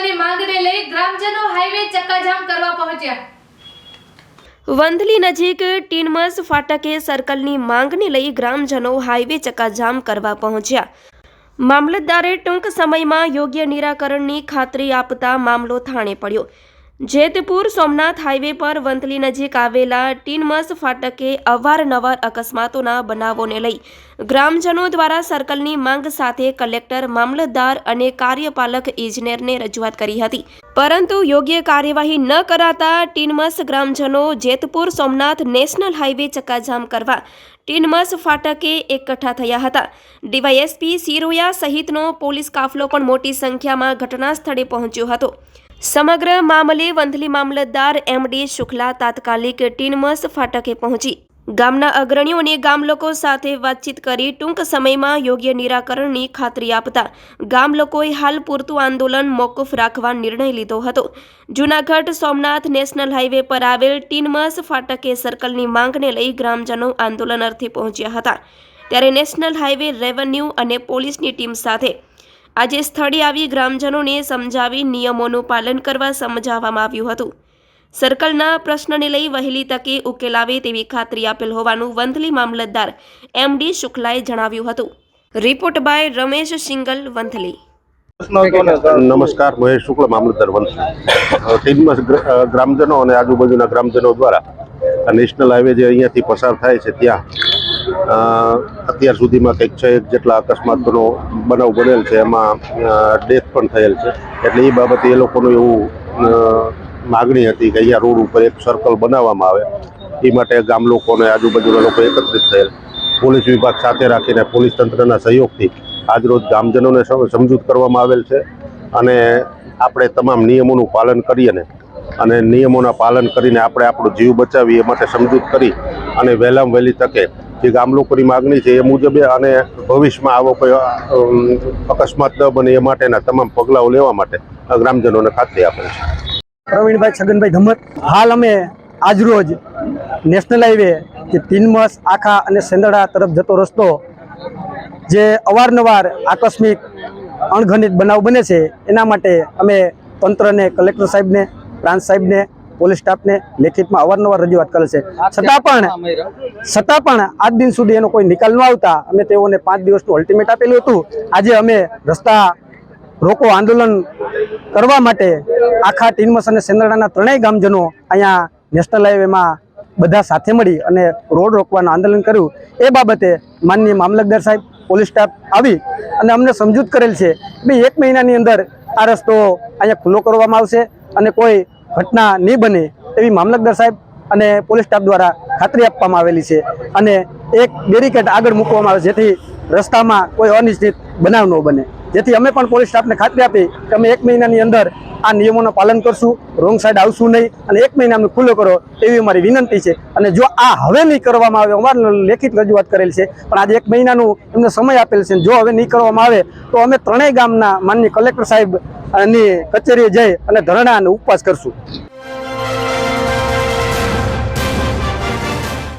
સાયકલની માંગને લઈ ગ્રામજનો હાઈવે ચક્કાજામ કરવા પહોંચ્યા. વંથલી નજીક ટીનમસ ફાટકે સર્કલની માંગને લઈ ગ્રામજનો હાઈવે ચકાજામ કરવા પહોંચ્યા. મામલતદારે ટૂંક સમયમાં યોગ્ય નિરાકરણની ખાતરી આપતા મામલો થાણે પડ્યો. જેતપુર સોમનાથ હાઈવે પર વંથલી નજીક આવેલા ટીનમસ ફાટકે અવારનવાર અકસ્માતોના બનાવોને લઈ ગ્રામજનો દ્વારા સર્કલની માંગ સાથે કલેક્ટર, મામલતદાર અને કાર્યપાલક ઇજનેરને રજૂઆત કરી હતી. પરંતુ યોગ્ય કાર્યવાહી ન કરાતા ટીનમસ ગ્રામજનો જેતપુર સોમનાથ નેશનલ હાઈવે ચક્કાજામ કરવા ટીનમસ ફાટકે એકઠા થયા હતા. ડીવાયએસપી સિરોયા સહિતનો પોલીસ કાફલો પણ મોટી સંખ્યામાં ઘટના સ્થળે પહોંચ્યો હતો. સમગ્ર મામલે વંથલી મામલતદાર એમ ડી શુક્લા તાત્કાલિક ટીનમસ ફાટકે પહોંચી. ગામના અગ્રણીઓ અને ગામ લોકો સાથે વાતચીત કરી ટૂંક સમયમાં યોગ્ય નિરાકરણની ખાતરી આપતા ગામ લોકોએ હાલ પૂરતું આંદોલન મોકૂફ રાખવા નિર્ણય લીધો હતો. જૂનાગઢ સોમનાથ નેશનલ હાઈવે પર આવેલ ટીનમસ ફાટકે સર્કલની માંગને લઈ ગ્રામજનો આંદોલન અર્થે પહોંચ્યા હતા. ત્યારે નેશનલ હાઈવે રેવન્યુ અને પોલીસની ટીમ સાથે આજે સ્થળે આવી ગ્રામજનોને સમજાવી નિયમોનું પાલન કરવા સમજાવવામાં આવ્યું હતું. સર્કલના પ્રશ્નને લઈ વહેલી તકે ઉકેલ તેવી ખાતરી આપેલ હોવાનું વંથલી મામલતદાર એમ ડી શુક્લાએ જણાવ્યું હતું. Report by Ramesh Singal, Vanthali. નમસ્કાર મહેશ શુક્લ મામલતદાર, વંથલી. ટીમમાં ગ્રામજનો અને આજુબાજુના ગ્રામજનો દ્વારા નેશનલ હાઈવે જે અહીંયાથી પસાર થાય છે ત્યાં અત્યાર સુધીમાં કંઈક છ એક જેટલા અકસ્માતનો બનાવ બનેલ છે, એમાં ડેથ પણ થયેલ છે. એટલે એ બાબતે એ લોકોનું એવું માગણી હતી કે અહીંયા રોડ ઉપર એક સર્કલ બનાવવામાં આવે. એ માટે ગામ લોકોને આજુબાજુના લોકો એકત્રિત થયેલ. પોલીસ વિભાગ સાથે રાખીને પોલીસ તંત્રના સહયોગથી આજરોજ ગામજનોને સમજૂત કરવામાં આવેલ છે. અને આપણે તમામ નિયમોનું પાલન કરીએને અને નિયમોના પાલન કરીને આપણે આપણો જીવ બચાવીએ માટે સમજૂત કરી અને વહેલામાં વહેલી તકે જે ગામ લોકોની માગણી છે એ મુજબે અને ભવિષ્યમાં આવો કોઈ અકસ્માત ન બને એ માટેના તમામ પગલાઓ લેવા માટે ગ્રામજનોને ખાતરી આપે છે. પ્રવીણભાઈ છગનભાઈ ધમત હાલ અમે આજરોજ નેશનલ હાઈવે કે તીનમસ આખા અને સેંદડા તરફ જતો રસ્તો જે અવારનવાર આકસ્મિક અણઘનિત બનાવ બને છે, એના માટે અમે તંત્રને કલેક્ટર સાહેબને, પ્રાંત સાહેબને પોલીસ સ્ટાફને લેખિતમાં અવારનવાર રજૂઆત કરે છે. છતાં પણ છતાં પણ આજ દિન સુધી એનો કોઈ નિકાલ ન આવતા અમે તેઓને પાંચ દિવસનું અલ્ટિમેટ આપેલું હતું. આજે અમે રસ્તા રોકો આંદોલન કરવા માટે આખા ટીનમસ અને સેંદરડાના ત્રણેય ગામજનો અહીંયા નેશનલ હાઈવેમાં બધા સાથે મળી અને રોડ રોકવાનું આંદોલન કર્યું. એ બાબતે માનનીય મામલતદાર સાહેબ પોલીસ સ્ટાફ આવી અને અમને સમજૂત કરેલ છે બે એક મહિનાની અંદર આ રસ્તો અહીંયા ખુલ્લો કરવામાં આવશે અને કોઈ ઘટના નહીં બને એવી મામલતદાર સાહેબ અને પોલીસ સ્ટાફ દ્વારા ખાતરી આપવામાં આવેલી છે અને એક બેરિકેડ આગળ મૂકવામાં આવે જેથી રસ્તામાં કોઈ અનિશ્ચિત બનાવ ન બને. જેથી અમે પણ પોલીસ સ્ટાફને ખાતરી આપી કે અમે એક મહિનાની અંદર આ નિયમોનું પાલન કરશું, રોંગ સાઈડ આવશું નહીં અને એક મહિના અમે ખુલ્લો કરો એવી અમારી વિનંતી છે. અને જો આ હવે નહીં કરવામાં આવે, અમારે લેખિત રજૂઆત કરેલ છે, પણ આજે એક મહિનાનું એમને સમય આપેલ છે જો હવે નહીં કરવામાં આવે, તો અમે ત્રણેય ગામના માનની કલેક્ટર સાહેબની કચેરીએ જઈ અને ધરણા અને ઉપવાસ કરશું.